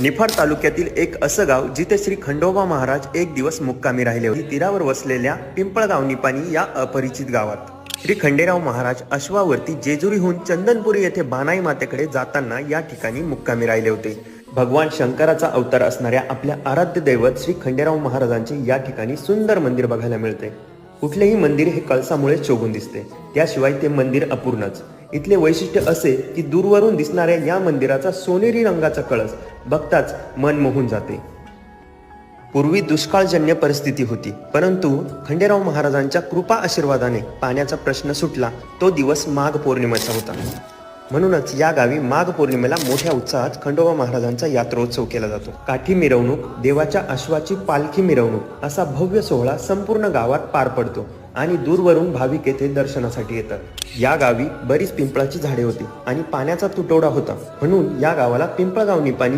निफाड तालुक्यातील एक असं गाव जिथे श्री खंडोबा महाराज एक दिवस मुक्कामी राहिले होते. तीरावर वसलेल्या पिंपळगाव निपाणी या अपरिचित गावात. श्री खंडेराव महाराज अश्वावरती जेजुरीहून चंदनपुरी येथे बानाई मातेकडे जाताना या ठिकाणी मुक्कामी राहिले होते. भगवान शंकराचा अवतार असणाऱ्या आपल्या आराध्य दैवत श्री खंडेराव महाराजांचे या ठिकाणी सुंदर मंदिर बघायला मिळते. कुठलेही मंदिर हे कळसामुळे शोभून दिसते. त्याशिवाय ते मंदिर अपूर्णच. इथले वैशिष्ट्य असे की दूरवरून दिसणाऱ्या या मंदिराचा सोनेरी रंगाचा कळस बघताच मन मोहून जाते. पूर्वी दुष्काळजन्य परिस्थिती होती परंतु खंडेराव महाराजांच्या कृपा आशीर्वादाने पाण्याचा प्रश्न सुटला तो दिवस माघ पौर्णिमेचा होता. म्हणूनच या गावी माघ पौर्णिमेला मोठ्या उत्साहात खंडोबा महाराजांचा यात्रोत्सव केला जातो. काठी मिरवणूक देवाच्या अश्वाची पालखी मिरवणूक असा भव्य सोहळा संपूर्ण गावात पार पडतो. आणि दूरवरून भाविक येथे दर्शनासाठी येतात. या गावी बरीच पिंपळाची झाडे होती आणि पाण्याचा तुटवडा होता. म्हणून या गावाला पिंपळगाव निपाणी